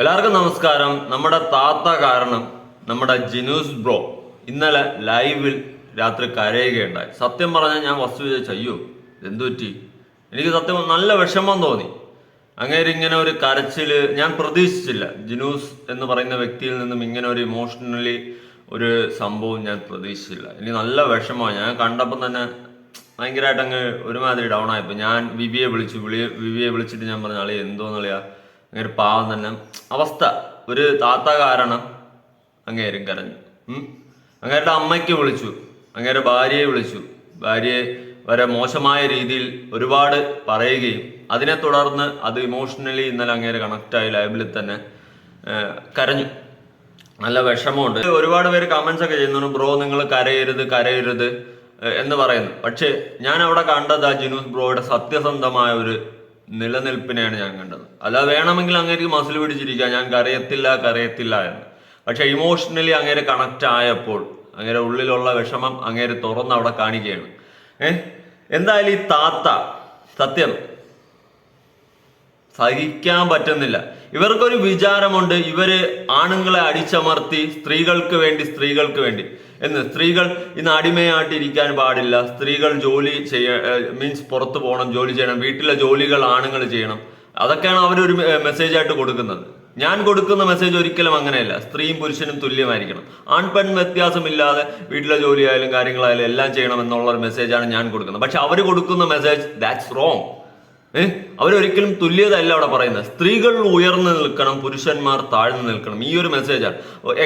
എല്ലാവർക്കും നമസ്കാരം. നമ്മുടെ താത്ത കാരണം നമ്മുടെ ജിനൂസ് ബ്രോ ഇന്നലെ ലൈവിൽ രാത്രി കരയുകയുണ്ടായി. സത്യം പറഞ്ഞാൽ ഞാൻ വസ്തു വിചാരിച്ചു അയ്യോ എന്തുപറ്റി? എനിക്ക് സത്യം നല്ല വിഷമം തോന്നി. അങ്ങനെ ഇങ്ങനെ ഒരു കരച്ചിൽ ഞാൻ പ്രതീക്ഷിച്ചില്ല. ജിനൂസ് എന്ന് പറയുന്ന വ്യക്തിയിൽ നിന്നും ഇങ്ങനെ ഒരു ഇമോഷണലി ഒരു സംഭവം ഞാൻ പ്രതീക്ഷിച്ചില്ല. എനിക്ക് നല്ല വിഷമമാണ് ഞാൻ കണ്ടപ്പം തന്നെ ഭയങ്കരമായിട്ട് അങ്ങ് ഒരുമാതിരി ഡൗൺ ആയപ്പോൾ ഞാൻ വിവിയെ വിളിച്ചു വിളി വിവിയെ വിളിച്ചിട്ട് ഞാൻ പറഞ്ഞു അളി എന്തോന്നളിയാ? അങ്ങനെ പാവം തന്നെ. അവസ്ഥ. ഒരു താത്ത കാരണം അങ്ങേരും കരഞ്ഞു. അങ്ങേരുടെ അമ്മയ്ക്ക് വിളിച്ചു. അങ്ങേരെ ഭാര്യയെ വിളിച്ചു. ഭാര്യയെ വരെ മോശമായ രീതിയിൽ ഒരുപാട് പറയുകയും അതിനെ തുടർന്ന് അത് ഇമോഷണലി ഇന്നലെ അങ്ങേര് കണക്റ്റായി ലൈബിൽ തന്നെ കരഞ്ഞു. നല്ല വിഷമമുണ്ട്. ഒരുപാട് പേര് കമൻസ് ഒക്കെ ചെയ്യുന്നുണ്ട്. ബ്രോ നിങ്ങൾ കരയരുത് കരയരുത് എന്ന് പറയുന്നു. പക്ഷേ ഞാൻ അവിടെ കണ്ടത് ആ ജിനൂസ് ബ്രോയുടെ സത്യസന്ധമായ ഒരു നിലനിൽപ്പിനെയാണ് ഞാൻ കണ്ടത്. അല്ല വേണമെങ്കിൽ അങ്ങേക്ക് മസിൽ പിടിച്ചിരിക്കുക ഞാൻ കരയത്തില്ല കരയത്തില്ല എന്ന്. പക്ഷെ ഇമോഷണലി അങ്ങേരെ കണക്റ്റ് ആയപ്പോൾ അങ്ങേരെ ഉള്ളിലുള്ള വിഷമം അങ്ങേര് തുറന്ന് അവിടെ കാണിക്കുകയാണ്. ഏഹ് എന്തായാലും ഈ താത്ത സത്യം സഹിക്കാൻ പറ്റുന്നില്ല. ഇവർക്കൊരു വിചാരമുണ്ട് ഇവർ ആണുങ്ങളെ അടിച്ചമർത്തി സ്ത്രീകൾക്ക് വേണ്ടി സ്ത്രീകൾക്ക് വേണ്ടി. എന്ന് സ്ത്രീകൾ ഇന്ന് അടിമയായിട്ടിരിക്കാൻ പാടില്ല. സ്ത്രീകൾ ജോലി ചെയ്യ മീൻസ് പുറത്തു പോകണം ജോലി ചെയ്യണം വീട്ടിലെ ജോലികൾ ആണുങ്ങൾ ചെയ്യണം. അതൊക്കെയാണ് അവരൊരു മെസ്സേജ് ആയിട്ട് കൊടുക്കുന്നത്. ഞാൻ കൊടുക്കുന്ന മെസ്സേജ് ഒരിക്കലും അങ്ങനെയല്ല. സ്ത്രീയും പുരുഷനും തുല്യമായിരിക്കണം. ആൺ പെൺ വ്യത്യാസമില്ലാതെ വീട്ടിലെ ജോലിയായാലും കാര്യങ്ങളായാലും എല്ലാം ചെയ്യണം എന്നുള്ള ഒരു മെസ്സേജാണ് ഞാൻ കൊടുക്കുന്നത്. പക്ഷെ അവർ കൊടുക്കുന്ന മെസ്സേജ് ദാറ്റ്സ് റോങ് ഏഹ് അവരൊരിക്കലും തുല്യത അല്ല അവിടെ പറയുന്നത്. സ്ത്രീകൾ ഉയർന്നു നിൽക്കണം പുരുഷന്മാർ താഴ്ന്നു നിൽക്കണം. ഈ ഒരു മെസ്സേജാണ്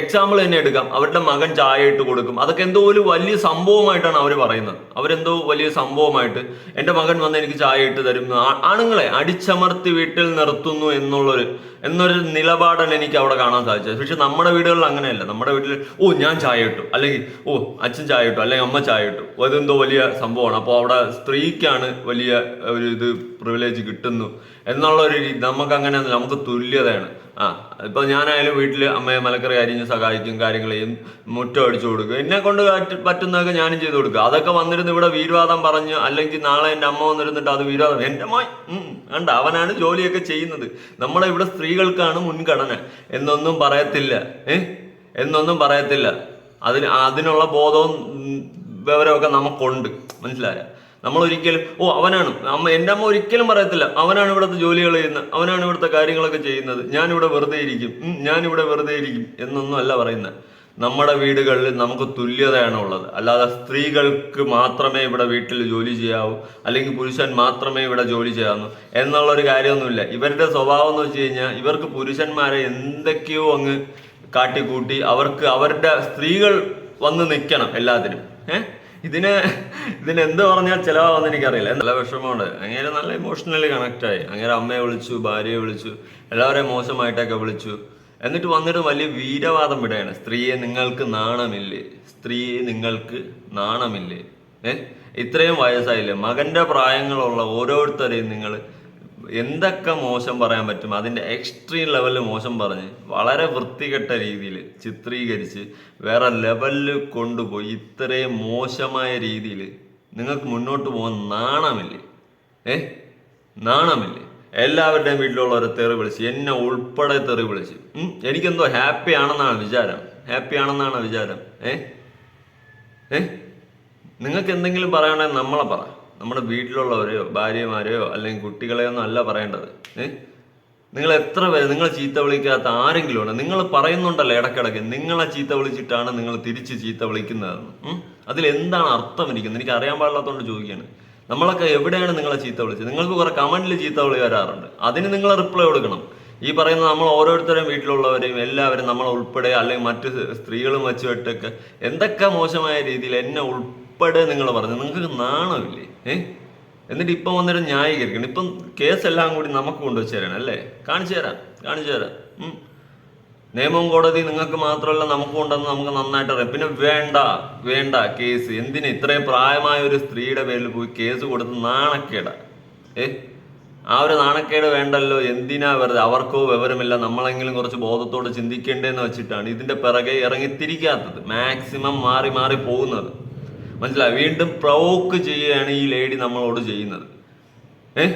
എക്സാമ്പിൾ തന്നെ എടുക്കാം. അവരുടെ മകൻ ചായ ഇട്ട് കൊടുക്കും. അതൊക്കെ എന്തോ ഒരു വലിയ സംഭവമായിട്ടാണ് അവർ പറയുന്നത്. അവരെന്തോ വലിയ സംഭവമായിട്ട് എന്റെ മകൻ വന്ന് എനിക്ക് ചായ ഇട്ട് തരും ആണുങ്ങളെ അടിച്ചമർത്തി വീട്ടിൽ നിർത്തുന്നു എന്നുള്ളൊരു എന്നൊരു നിലപാടാണ് എനിക്ക് അവിടെ കാണാൻ സാധിച്ചത്. പക്ഷെ നമ്മുടെ വീടുകളിൽ അങ്ങനെയല്ല. നമ്മുടെ വീട്ടിൽ ഓ ഞാൻ ചായ ഇട്ടു അല്ലെങ്കിൽ ഓ അച്ഛൻ ചായ ഇട്ടു അല്ലെങ്കിൽ അമ്മ ചായ ഇട്ടു അതെന്തോ വലിയ സംഭവമാണ്. അപ്പോൾ അവിടെ സ്ത്രീക്കാണ് വലിയ ഒരു ഇത് പ്രിവിലേജ് കിട്ടുന്നു എന്നുള്ള ഒരു രീതി നമുക്ക് അങ്ങനെ നമുക്ക് തുല്യതയാണ്. ആ ഇപ്പൊ ഞാനായാലും വീട്ടിൽ അമ്മയെ മലക്കറി അരിഞ്ഞ് സഹായിക്കും കാര്യങ്ങൾ ചെയ്യും മുറ്റം അടിച്ചു കൊടുക്കും. എന്നെ കൊണ്ട് പറ്റുന്നതൊക്കെ ഞാനും ചെയ്തു കൊടുക്കും. അതൊക്കെ വന്നിരുന്ന് ഇവിടെ വീരവാദം പറഞ്ഞ് അല്ലെങ്കിൽ നാളെ എന്റെ അമ്മ വന്നിരുന്നിട്ട് അത് വീരവാദം. എന്റെ അമ്മ കണ്ട അവനാണ് ജോലിയൊക്കെ ചെയ്യുന്നത്. നമ്മളെ ഇവിടെ സ്ത്രീകൾക്കാണ് മുൻഗണന. എന്നൊന്നും പറയത്തില്ല. ഏ? എന്നൊന്നും പറയത്തില്ല. അതിന് അതിനുള്ള ബോധവും വിവരമൊക്കെ നമുക്കുണ്ട്. മനസ്സിലായ? നമ്മൾ ഒരിക്കലും ഓ അവനാണ്. അമ്മ എന്റെ അമ്മ ഒരിക്കലും പറയത്തില്ല അവനാണ് ഇവിടുത്തെ ജോലികൾ ചെയ്യുന്നത് അവനാണ് ഇവിടുത്തെ കാര്യങ്ങളൊക്കെ ചെയ്യുന്നത്. ഞാനിവിടെ വെറുതെ ഇരിക്കും. ഞാനിവിടെ വെറുതെ ഇരിക്കും എന്നൊന്നും അല്ല പറയുന്നത്. നമ്മുടെ വീടുകളിൽ നമുക്ക് തുല്യതയാണ് ഉള്ളത്. അല്ലാതെ സ്ത്രീകൾക്ക് മാത്രമേ ഇവിടെ വീട്ടിൽ ജോലി ചെയ്യാവൂ അല്ലെങ്കിൽ പുരുഷൻ മാത്രമേ ഇവിടെ ജോലി ചെയ്യാവൂ എന്നുള്ള ഒരു കാര്യമൊന്നുമില്ല. ഇവരുടെ സ്വഭാവം എന്ന് വെച്ച് കഴിഞ്ഞാൽ ഇവർക്ക് പുരുഷന്മാരെ എന്തൊക്കെയോ അങ്ങ് കാട്ടിക്കൂട്ടി അവർക്ക് അവരുടെ സ്ത്രീകൾ വന്ന് നിൽക്കണം എല്ലാത്തിനും. ഏഹ് ഇതിന് ഇതിന് എന്ത് പറഞ്ഞാൽ ചിലവാന്ന് എനിക്കറിയില്ല. നല്ല വിഷമമുണ്ട്. അങ്ങനെ നല്ല ഇമോഷണലി കണക്റ്റായി അങ്ങനെ അമ്മയെ വിളിച്ചു ഭാര്യയെ വിളിച്ചു എല്ലാവരെയും മോശമായിട്ടൊക്കെ വിളിച്ചു. എന്നിട്ട് വന്നിട്ട് വലിയ വീരവാദം വിടുകയാണ്. സ്ത്രീയെ നിങ്ങൾക്ക് നാണമില്ലേ? സ്ത്രീയെ നിങ്ങൾക്ക് നാണമില്ലേ? ഏഹ് ഇത്രയും വയസ്സായില്ലേ? മകന്റെ പ്രായങ്ങളുള്ള ഓരോരുത്തരെയും നിങ്ങൾ എന്തൊക്കെ മോശം പറയാൻ പറ്റും? അതിന്റെ എക്സ്ട്രീം ലെവലിൽ മോശം പറഞ്ഞ് വളരെ വൃത്തികെട്ട രീതിയിൽ ചിത്രീകരിച്ച് വേറെ ലെവലിൽ കൊണ്ടുപോയി ഇത്രയും മോശമായ രീതിയിൽ നിങ്ങൾക്ക് മുന്നോട്ട് പോകാൻ നാണമില്ലേ? ഏ? നാണമില്ലേ? എല്ലാവരുടെയും വീട്ടിലുള്ളവരെ തെറി വിളിച്ച് എന്നെ ഉൾപ്പെടെ തെറി വിളിച്ച്. എനിക്കെന്തോ ഹാപ്പി ആണെന്നാണ് വിചാരം. ഹാപ്പി ആണെന്നാണ് വിചാരം. ഏ? ഏ? നിങ്ങൾക്ക് എന്തെങ്കിലും പറയണേ നമ്മളെ പറ. നമ്മുടെ വീട്ടിലുള്ളവരെയോ ഭാര്യമാരെയോ അല്ലെങ്കിൽ കുട്ടികളെയോ അല്ല പറയേണ്ടത്. ഏ? നിങ്ങൾ എത്ര പേര് നിങ്ങൾ ചീത്ത വിളിക്കാത്ത ആരെങ്കിലും ഉണ്ട്. നിങ്ങൾ പറയുന്നുണ്ടല്ലോ ഇടക്കിടക്ക് നിങ്ങളെ ചീത്ത വിളിച്ചിട്ടാണ് നിങ്ങൾ തിരിച്ച് ചീത്ത വിളിക്കുന്നതെന്ന്. അതിൽ എന്താണ് അർത്ഥം ഇരിക്കുന്നത് എനിക്ക് അറിയാൻ പാടില്ലാത്തതുകൊണ്ട് ചോദിക്കുകയാണ്. നമ്മളൊക്കെ എവിടെയാണ് നിങ്ങളെ ചീത്ത വിളിച്ചത്? നിങ്ങൾക്ക് കുറെ കമന്റിൽ ചീത്ത വിളി വരാറുണ്ട്. അതിന് നിങ്ങൾ റിപ്ലൈ കൊടുക്കണം. ഈ പറയുന്ന നമ്മൾ ഓരോരുത്തരും വീട്ടിലുള്ളവരെയും എല്ലാവരും നമ്മളെ ഉൾപ്പെടെ അല്ലെങ്കിൽ മറ്റ് സ്ത്രീകളും വെച്ചുവിട്ടൊക്കെ എന്തൊക്കെ മോശമായ രീതിയിൽ എന്നെ ഉൾപ്പെടെ നിങ്ങൾ പറഞ്ഞു നിങ്ങൾക്ക് നാണമില്ലേ? ഏ? എന്നിട്ട് ഇപ്പം വന്നിട്ട് ന്യായീകരിക്കണം. ഇപ്പം കേസെല്ലാം കൂടി നമുക്ക് കൊണ്ടുവച്ച് തരണം അല്ലേ? കാണിച്ചു തരാം കാണിച്ചു തരാം. നിയമം കോടതി നിങ്ങൾക്ക് മാത്രമല്ല നമുക്കും ഉണ്ടെന്ന് നമുക്ക് നന്നായിട്ട് അറിയാം. പിന്നെ വേണ്ട വേണ്ട കേസ്. എന്തിന് ഇത്രയും പ്രായമായ ഒരു സ്ത്രീയുടെ പേരിൽ പോയി കേസ് കൊടുത്ത് നാണക്കേട? ഏ? ആ ഒരു നാണക്കേട് വേണ്ടല്ലോ. എന്തിനാ വെറുതെ? അവർക്കോ വിവരമില്ല. നമ്മളെങ്കിലും കുറച്ച് ബോധത്തോടെ ചിന്തിക്കേണ്ടതെന്ന് വെച്ചിട്ടാണ് ഇതിന്റെ പിറകെ ഇറങ്ങിത്തിരിക്കാത്തത്. മാക്സിമം മാറി മാറി പോകുന്നത്. മനസ്സിലായി? വീണ്ടും പ്രവോക്ക് ചെയ്യുകയാണ് ഈ ലേഡി നമ്മളോട് ചെയ്യുന്നത്. ഏ?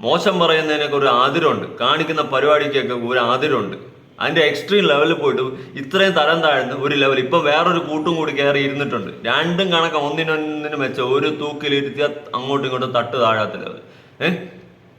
മോശം പറയുന്നതിനൊക്കെ ഒരു ആതിരമുണ്ട് കാണിക്കുന്ന പരിപാടിക്കൊക്കെ ഒരു ആതിരമുണ്ട് അതിന്റെ എക്സ്ട്രീം ലെവലിൽ പോയിട്ട് ഇത്രയും തരം താഴ്ന്ന് ഒരു ലെവൽ ഇപ്പൊ വേറൊരു കൂട്ടും കൂടി കയറി ഇരുന്നിട്ടുണ്ട്. രണ്ടും കണക്ക ഒന്നിനൊന്നിനും വെച്ച ഒരു തൂക്കിലിരുത്തിയ അങ്ങോട്ടും ഇങ്ങോട്ടും തട്ട് താഴാത്ത ലെവൽ ഏഹ്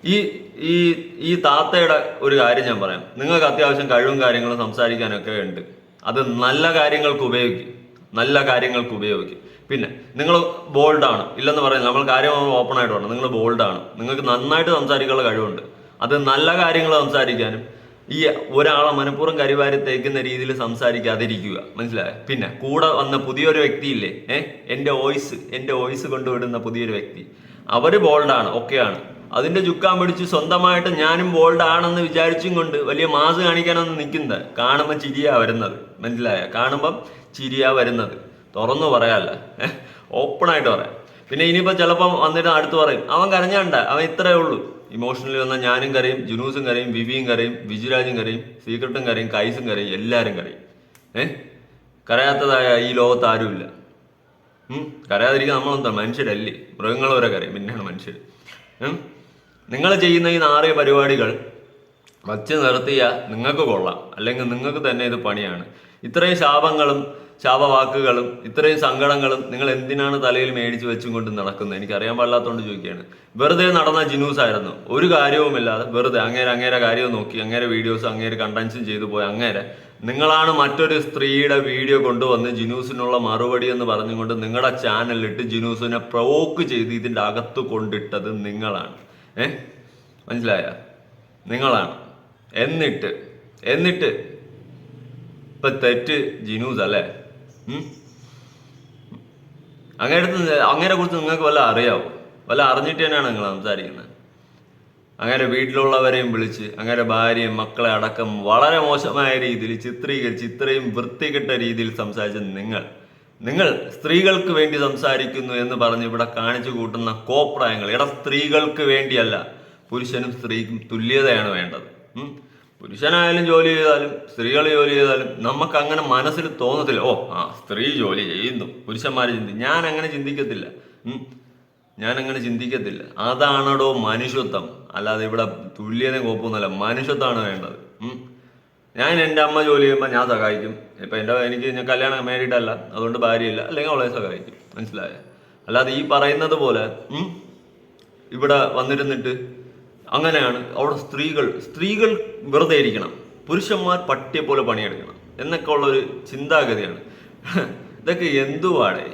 ഈ ഈ ഈ താത്തയുടെ ഒരു കാര്യം ഞാൻ പറയാം. നിങ്ങൾക്ക് അത്യാവശ്യം കഴിവും കാര്യങ്ങളും സംസാരിക്കാനൊക്കെ ഉണ്ട്. അത് നല്ല കാര്യങ്ങൾക്ക് ഉപയോഗിക്കും. നല്ല കാര്യങ്ങൾക്ക് ഉപയോഗിക്കും. പിന്നെ നിങ്ങൾ ബോൾഡാണ് ഇല്ലെന്ന് പറയുന്നത് നമ്മൾ കാര്യം ഓപ്പൺ ആയിട്ട് പറഞ്ഞു. നിങ്ങൾ ബോൾഡാണ് നിങ്ങൾക്ക് നന്നായിട്ട് സംസാരിക്കാനുള്ള കഴിവുണ്ട്. അത് നല്ല കാര്യങ്ങൾ സംസാരിക്കാനും ഈ ഒരാളെ മനഃപൂർവം കരിവാരി തേക്കുന്ന രീതിയിൽ സംസാരിക്കാതിരിക്കുക. മനസ്സിലായോ? പിന്നെ കൂടെ വന്ന പുതിയൊരു വ്യക്തിയില്ലേ? ഏഹ് എന്റെ വോയിസ് എന്റെ വോയിസ് കൊണ്ടുവിടുന്ന പുതിയൊരു വ്യക്തി. അവർ ബോൾഡാണ് ഒക്കെയാണ്. അതിന്റെ ചുക്കാൻ പിടിച്ച് സ്വന്തമായിട്ട് ഞാനും ബോൾഡ് ആണെന്ന് വിചാരിച്ചും കൊണ്ട് വലിയ മാസ് കാണിക്കാനൊന്നും നിൽക്കുന്നത് കാണുമ്പോൾ ചിരിയാ വരുന്നത്. മനസ്സിലായ? കാണുമ്പം ചിരിയാ വരുന്നത്. തുറന്നു പറയാല്ല. ഓപ്പൺ ആയിട്ട് പറയാം. പിന്നെ ഇനിയിപ്പോ ചിലപ്പം വന്നിട്ട് അടുത്ത് പറയും അവൻ കരഞ്ഞാണ്ട അവൻ ഇത്രേ ഉള്ളൂ. ഇമോഷണലി വന്ന ഞാനും കരയും ജുനൂസും കരയും വിവിയും കരയും വിജുരാജും കരയും സീക്രട്ടും കരയും കൈസും കരയും എല്ലാവരും കരയും. ഏഹ് കരയാത്തതായ ഈ ലോകത്ത് ആരുമില്ല. കരയാതിരിക്കാൻ നമ്മളെന്താ മനുഷ്യരല്ലേ? മൃഗങ്ങൾ വരെ കരയും. പിന്നെയാണ് മനുഷ്യർ നിങ്ങൾ ചെയ്യുന്ന ഈ നാറിയ പരിപാടികൾ വച്ച് നിർത്തിയാൽ നിങ്ങൾക്ക് കൊള്ളാം. അല്ലെങ്കിൽ നിങ്ങൾക്ക് തന്നെ ഇത് പണിയാണ്. ഇത്രയും ശാപങ്ങളും ശാപവാക്കുകളും ഇത്രയും സങ്കടങ്ങളും നിങ്ങൾ എന്തിനാണ് തലയിൽ മേടിച്ച് വെച്ചും കൊണ്ട് നടക്കുന്നത്? എനിക്ക് അറിയാൻ പാടില്ലാത്തതുകൊണ്ട് ചോദിക്കുകയാണ്. വെറുതെ നടന്ന ജിനൂസ് ആയിരുന്നു. ഒരു കാര്യവുമില്ലാതെ വെറുതെ അങ്ങേരെ അങ്ങേരെ കാര്യവും നോക്കി അങ്ങേരെ വീഡിയോസ് അങ്ങേര് കണ്ടൻസും ചെയ്തു പോയി അങ്ങേരെ. നിങ്ങളാണ് മറ്റൊരു സ്ത്രീയുടെ വീഡിയോ കൊണ്ടുവന്ന് ജിനൂസിനുള്ള മറുപടി എന്ന് പറഞ്ഞുകൊണ്ട് നിങ്ങളുടെ ചാനലിലിട്ട് ജിനൂസിനെ പ്രവോക്ക് ചെയ്ത് ഇതിന്റെ അകത്ത് കൊണ്ടിട്ടത് നിങ്ങളാണ്. ഏ? മനസ്സിലായ? നിങ്ങളാണ്. എന്നിട്ട് എന്നിട്ട് ഇപ്പൊ തെറ്റ് ജിനൂസ് അല്ലേ? ഉം? അടുത്ത് അങ്ങനെ കുറിച്ച് നിങ്ങൾക്ക് വല്ല അറിയാവോ? വല്ല അറിഞ്ഞിട്ട് തന്നെയാണ് നിങ്ങൾ സംസാരിക്കുന്നത്. അങ്ങനെ വീട്ടിലുള്ളവരെയും വിളിച്ച് അങ്ങനെ ഭാര്യയും മക്കളെ അടക്കം വളരെ മോശമായ രീതിയിൽ ചിത്രീകരിച്ച് ഇത്രയും വൃത്തികെട്ട രീതിയിൽ സംസാരിച്ച നിങ്ങൾ. നിങ്ങൾ സ്ത്രീകൾക്ക് വേണ്ടി സംസാരിക്കുന്നു എന്ന് പറഞ്ഞ് ഇവിടെ കാണിച്ചു കൂട്ടുന്ന കോപ്രായങ്ങൾ. ഇട സ്ത്രീകൾക്ക് വേണ്ടിയല്ല. പുരുഷനും സ്ത്രീക്കും തുല്യതയാണ് വേണ്ടത്. പുരുഷനായാലും ജോലി ചെയ്താലും സ്ത്രീകൾ ജോലി ചെയ്താലും നമുക്ക് അങ്ങനെ മനസ്സിൽ തോന്നത്തില്ല. ഓ ആ സ്ത്രീ ജോലി ചെയ്യുന്നു. പുരുഷന്മാർ ചിന്തി ഞാൻ അങ്ങനെ ചിന്തിക്കത്തില്ല. ഞാൻ അങ്ങനെ ചിന്തിക്കത്തില്ല. അതാണടോ മനുഷ്യത്വം. അല്ലാതെ ഇവിടെ തുല്യനെ കോപ്പൊന്നുമല്ല മനുഷ്യത്വമാണ് വേണ്ടത്. ഞാൻ എന്റെ അമ്മ ജോലി ചെയ്യുമ്പോൾ ഞാൻ സഹായിക്കും. ഇപ്പം എന്റെ എനിക്ക് ഞാൻ കല്യാണം മേരിട്ടല്ല അതുകൊണ്ട് ഭാര്യയില്ല അല്ലെങ്കിൽ അവളെ സഹായിക്കും. മനസ്സിലായ? അല്ലാതെ ഈ പറയുന്നത് പോലെ ഇവിടെ വന്നിരുന്നിട്ട് അങ്ങനെയാണ് അവിടെ സ്ത്രീകൾ സ്ത്രീകൾ വെറുതെ ഇരിക്കണം. പുരുഷന്മാർ പട്ടിയെ പോലെ പണിയെടുക്കണം. എന്നൊക്കെ ഉള്ള ഒരു ചിന്താഗതിയാണ്. ഇതൊക്കെ എന്തുവാടേ?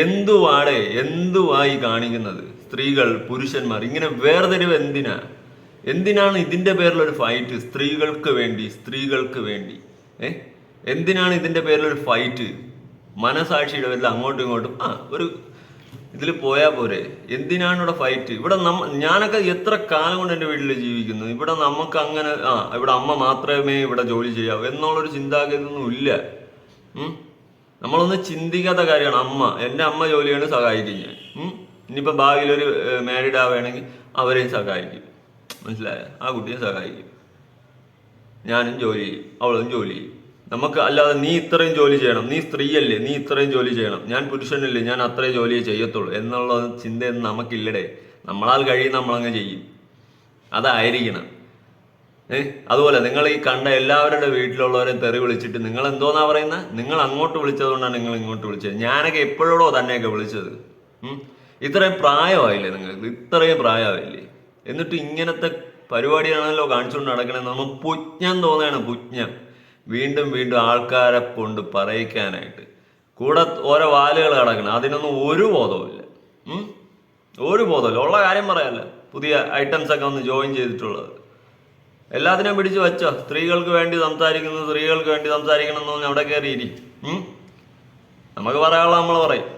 എന്തുവാടെ? എന്തുവായി കാണിക്കുന്നത്? സ്ത്രീകൾ പുരുഷന്മാർ ഇങ്ങനെ വേർതിരിവ് എന്തിനാ? എന്തിനാണ് ഇതിന്റെ പേരിലൊരു ഫൈറ്റ് സ്ത്രീകൾക്ക് വേണ്ടി സ്ത്രീകൾക്ക് വേണ്ടി. ഏ? എന്തിനാണ് ഇതിന്റെ പേരിലൊരു ഫൈറ്റ് മനസാക്ഷിയുടെ പേരിൽ അങ്ങോട്ടും ഇങ്ങോട്ടും ആ ഒരു ഇതിൽ പോയാൽ പോരെ. എന്തിനാണ് ഇവിടെ ഫൈറ്റ് ഇവിടെ നമ്മ ഞാനൊക്കെ എത്ര കാലം കൊണ്ട് എന്റെ വീട്ടിൽ ജീവിക്കുന്നു? ഇവിടെ നമുക്ക് അങ്ങനെ ആ ഇവിടെ അമ്മ മാത്രമേ ഇവിടെ ജോലി ചെയ്യാവൂ എന്നുള്ളൊരു ചിന്താഗതിയൊന്നും ഇല്ല. നമ്മളൊന്നും ചിന്തിക്കാത്ത കാര്യമാണ് അമ്മ. എന്റെ അമ്മ ജോലിയാണ് സഹായിക്കും ഞാൻ. ഇനിയിപ്പോൾ ഭാവിയിലൊരു മാരീഡ് ആവുകയാണെങ്കിൽ അവരെയും സഹായിക്കും. മനസ്സിലായ? ആ കുട്ടിയെ സഹായിക്കും. ഞാനും ജോലി ചെയ്യും. അവളും ജോലി ചെയ്യും. നമുക്ക് അല്ലാതെ നീ ഇത്രയും ജോലി ചെയ്യണം. നീ സ്ത്രീയല്ലേ നീ ഇത്രയും ജോലി ചെയ്യണം. ഞാൻ പുരുഷനല്ലേ ഞാൻ അത്രയും ജോലിയെ ചെയ്യത്തുള്ളൂ എന്നുള്ള ചിന്തയൊന്നും നമുക്കില്ലടേ. നമ്മളാൽ കഴിയും നമ്മളങ്ങ് ചെയ്യും. അതായിരിക്കണം. ഏ? അതുപോലെ നിങ്ങൾ ഈ കണ്ട എല്ലാവരുടെ വീട്ടിലുള്ളവരെ തെറി വിളിച്ചിട്ട് നിങ്ങൾ എന്തോന്നാ പറയുന്നത് നിങ്ങൾ അങ്ങോട്ട് വിളിച്ചതുകൊണ്ടാണ് നിങ്ങൾ ഇങ്ങോട്ട് വിളിച്ചത്. ഞാനൊക്കെ എപ്പോഴോടോ തന്നെയൊക്കെ വിളിച്ചത്? ഇത്രയും പ്രായമായില്ലേ നിങ്ങൾക്ക് ഇത്രയും പ്രായമായില്ലേ? എന്നിട്ട് ഇങ്ങനത്തെ പരിപാടിയാണല്ലോ കാണിച്ചുകൊണ്ട് നടക്കണേ. നമ്മൾ പുജ്ഞം തോന്നുകയാണ് പുജ്ഞം വീണ്ടും വീണ്ടും ആൾക്കാരെ കൊണ്ട് പറയിക്കാനായിട്ട്. കൂടെ ഓരോ വാലുകൾ കിടക്കണം അതിനൊന്നും ഒരു ബോധവുമില്ല. ഒരു ബോധമില്ല ഉള്ള കാര്യം പറയാല്ല പുതിയ ഐറ്റംസ് ഒക്കെ ഒന്ന് ജോയിൻ ചെയ്തിട്ടുള്ളത്. എല്ലാത്തിനെയും പിടിച്ചു വെച്ചോ. സ്ത്രീകൾക്ക് വേണ്ടി സംസാരിക്കുന്നു സ്ത്രീകൾക്ക് വേണ്ടി സംസാരിക്കണം എന്ന് പറഞ്ഞാൽ അവിടെ കയറിയിരി. നമുക്ക് പറയാനുള്ള നമ്മൾ പറയും.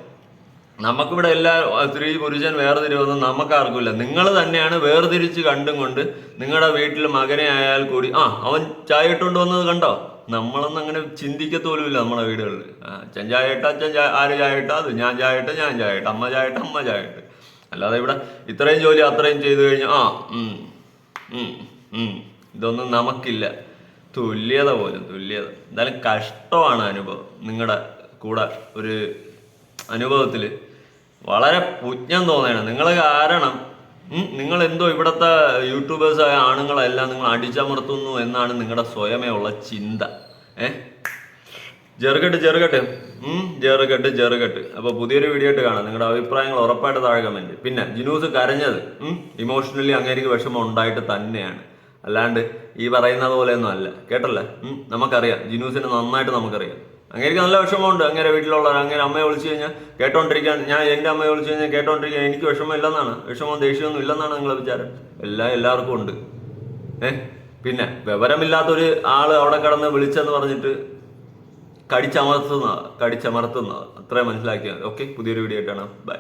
നമുക്കിവിടെ എല്ലാ സ്ത്രീ പുരുഷൻ വേർതിരിവൊന്നും നമുക്കാർക്കുമില്ല. നിങ്ങൾ തന്നെയാണ് വേർതിരിച്ച് കണ്ടും കൊണ്ട് നിങ്ങളുടെ വീട്ടിൽ മകനെ ആയാൽ കൂടി ആ അവൻ ചായ ഇട്ടുകൊണ്ട് വന്നത് കണ്ടോ? നമ്മളൊന്നും അങ്ങനെ ചിന്തിക്കത്തോലുമില്ല നമ്മുടെ വീടുകളിൽ അച്ഛൻ ചായട്ട അച്ഛൻ ആര് ചായട്ട അത് ഞാൻ ചായട്ട ഞാൻ ചായട്ട അമ്മ ചായട്ട അമ്മ ചായട്ട് അല്ലാതെ ഇവിടെ ഇത്രയും ജോലി അത്രയും ചെയ്തു കഴിഞ്ഞാൽ ആ. ഇതൊന്നും നമുക്കില്ല. തുല്യത പോലും തുല്യത. എന്തായാലും കഷ്ടമാണ് അനുഭവം. നിങ്ങളുടെ കൂടെ ഒരു അനുഭവത്തിൽ വളരെ പുജ്ഞം തോന്നുകയാണ്. നിങ്ങൾ കാരണം നിങ്ങൾ എന്തോ ഇവിടത്തെ ആയ ആണുങ്ങളെല്ലാം നിങ്ങൾ അടിച്ചമർത്തുന്നു എന്നാണ് നിങ്ങളുടെ സ്വയമേ ഉള്ള ചിന്ത. ഏ? ചെറുകെട്ട് ചെറുകെട്ട് ചെറുകെട്ട് ചെറുകെട്ട് അപ്പൊ പുതിയൊരു വീഡിയോ ആയിട്ട് കാണാം. നിങ്ങളുടെ അഭിപ്രായങ്ങൾ ഉറപ്പായിട്ട് താഴെ കമന്റ് പിന്നെ ജിനൂസ് കരഞ്ഞത് ഇമോഷണലി അങ്ങേക്ക് വിഷമം ഉണ്ടായിട്ട് തന്നെയാണ്. അല്ലാണ്ട് ഈ പറയുന്നത് പോലെയൊന്നും അല്ല. കേട്ടല്ലേ? നമുക്കറിയാം. ജിനൂസിനെ നന്നായിട്ട് നമുക്കറിയാം. അങ്ങേക്ക് നല്ല വിഷമമുണ്ട്. അങ്ങനെ വീട്ടിലുള്ളവർ അങ്ങനെ അമ്മയെ വിളിച്ചു കഴിഞ്ഞാൽ കേട്ടോണ്ടിരിക്കാൻ. ഞാൻ എന്റെ അമ്മയെ വിളിച്ചു കഴിഞ്ഞാൽ കേട്ടോണ്ടിരിക്കാൻ എനിക്ക് വിഷമം ഇല്ലെന്നാണ് വിഷമം ദേഷ്യമൊന്നും ഇല്ലെന്നാണ് നിങ്ങളെ വിചാരം. എല്ലാം എല്ലാവർക്കും ഉണ്ട്. ഏ? പിന്നെ വിവരമില്ലാത്തൊരു ആൾ അവിടെ കിടന്ന് വിളിച്ചെന്ന് പറഞ്ഞിട്ട് കടിച്ചമർത്തുന്ന കടിച്ചമർത്തുന്ന. അത്രയും മനസ്സിലാക്കിയാൽ ഓക്കെ പുതിയൊരു വീഡിയോ ആയിട്ടാണ് ബൈ